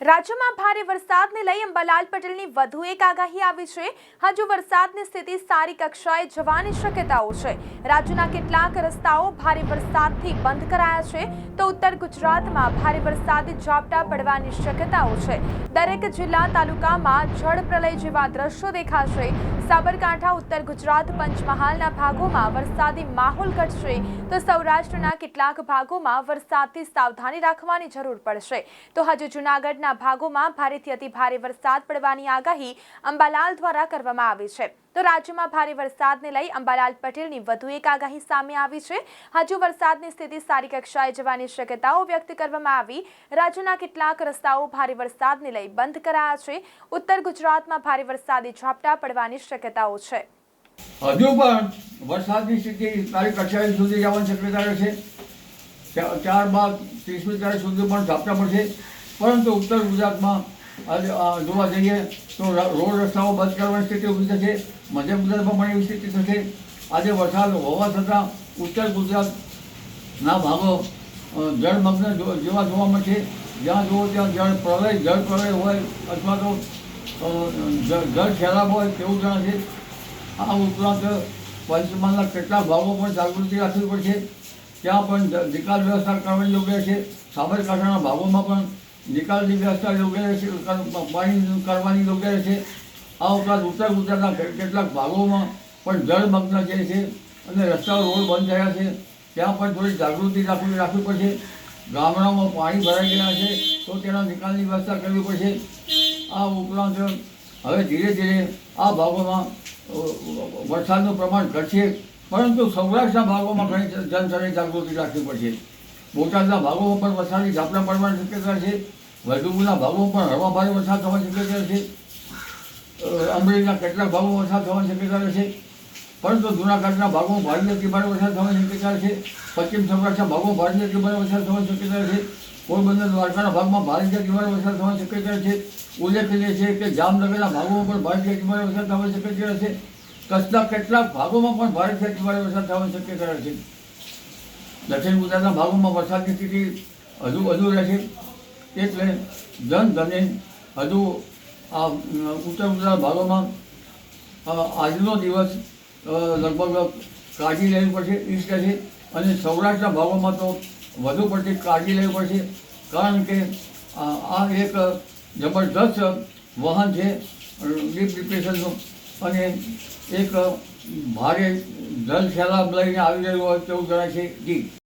રાજ્યમાં ભારે વરસાદને લઈ અંબાલાલ પટેલની વધુ એક આગાહી આવી છે. હજુ વરસાદની સ્થિતિ સારી કક્ષાએ જવાની શક્યતાઓ છે. રાજ્યના કેટલાક રસ્તાઓ ભારે વરસાદથી બંધ કરાયા છે. તો ઉત્તર ગુજરાતમાં ભારે વરસાદી ઝાપટા પડવાની શક્યતાઓ છે. દરેક જિલ્લા તાલુકામાં જળ પ્રલય જેવા દ્રશ્યો દેખાશે. સાબરકાંઠા, ઉત્તર ગુજરાત પંચમહાલના ભાગોમાં વરસાદી માહોલ ઘટશે તો સૌરાષ્ટ્રના કેટલાક ભાગોમાં વરસાદથી સાવધાની રાખવાની જરૂર પડશે. તો હજુ જૂનાગઢના ભાગોમાં ભારેથી અતિ ભારે વરસાદ પડવાની આગાહી અંબાલાલ દ્વારા કરવામાં આવી છે. તો રાજ્યમાં ભારે વરસાદને લઈ અંબાલાલ પટેલની વધુ એક આગાહી સામે આવી છે. હજુ વરસાદની સ્થિતિ સારી કક્ષાએ જવાની શક્યતાઓ વ્યક્ત કરવામાં આવી. રાજ્યના કેટલાક રસ્તાઓ ભારે વરસાદને લઈ બંધ કરાયા છે. ઉત્તર ગુજરાતમાં ભારે વરસાદી ઝાપટા પડવાની શક્યતાઓ છે. હજુ પણ વરસાદની સ્થિતિ તારીખ અઠ્યાવીસ સુધી જવાની શક્યતા છે. ત્યારબાદ ત્રીસમી તારીખ સુધી પણ ઝાપટા પડશે. પરંતુ ઉત્તર ગુજરાતમાં આજે જોવા જઈએ તો રોડ રસ્તાઓ બંધ કરવાની સ્થિતિ ઊભી થશે, મધ્ય ગુજરાતમાં પણ એવી સ્થિતિ થશે. આજે વરસાદ હોવા છતાં ઉત્તર ગુજરાતના ભાગો જળમગ્ન જેવા જોવા મળશે જ્યાં જુઓ ત્યાં જળ પ્રલય જળ પ્રલય હોય અથવા તો જળ ખેલાબ હોય તેવું જણાશે આ ઉપરાંત પંચમહાલના કેટલાક ભાગો પણ જાગૃતિ રાખવી પડશે. ત્યાં પણ નિકાલ વ્યવસ્થા કરવાની યોગ્ય છે. સાબરકાંઠાના ભાગોમાં પણ નિકાલની વ્યવસ્થા યોગ્ય રહેશે પાણી કરવાની યોગ્ય રહેશે. આ ઉપરાંત ઉત્તર ગુજરાતના કેટલાક ભાગોમાં પણ જળમગ્ન જે છે અને રસ્તાઓ રોડ બંધ થયા છે. ત્યાં પણ થોડી જાગૃતિ રાખવી રાખવી પડશે. ગામડાઓમાં પાણી ભરાઈ ગયા છે, તો તેના નિકાલની વ્યવસ્થા કરવી પડશે. આ ઉપરાંત હવે ધીરે ધીરે આ ભાગોમાં વરસાદનું પ્રમાણ ઘટશે, પરંતુ સૌરાષ્ટ્રના ભાગોમાં ઘણી જનસરની જાગૃતિ રાખવી પડશે. બોટાદના ભાગોમાં પણ વરસાદી ઝાપટા પડવાની શક્યતા છે. વૈદુપુરના ભાગોમાં પણ હળવા ભારે વરસાદ થવાની શક્યતા છે. અમરેલીના કેટલાક ભાગોમાં વરસાદ થવાની શક્યતા છે. પરંતુ જૂનાગઢના ભાગોમાં ભારે ભારે વરસાદ થવાની શક્યતા છે. પશ્ચિમ સૌરાષ્ટ્રના ભાગોમાં ભારે અતિ ભારે વરસાદ થવાની શક્યતા છે. પોરબંદર દ્વારકાના ભાગમાં ભારે અતિ ભારે વરસાદ થવાની શક્યતા છે. ઉલ્લેખનીય છે કે જામનગરના ભાગોમાં પણ ભારે અતિ ભારે વરસાદ થવાની શક્યતા છે. કચ્છના કેટલાક ભાગોમાં પણ ભારે અતિ ભારે વરસાદ થવાની શક્યતા છે. દક્ષિણ ગુજરાતના ભાગોમાં વરસાદની સ્થિતિ હજુ વધુ રહેશે એટલે જન ધને હજુ આ ઉત્તર ગુજરાત ભાગોમાં આજનો દિવસ લગભગ કાળજી લેવી પડશે ઈસ્ટ રહેશે અને સૌરાષ્ટ્રના ભાગોમાં તો વધુ પડતી કાળજી લેવી પડશે, કારણ કે આ એક જબરદસ્ત વાહન છે ડીપ ડિપ્રેશનનું. અને એક ભારે જલ સૈલાબ લઈને આવી રહ્યું હોય તેવું જણાય છે. જી.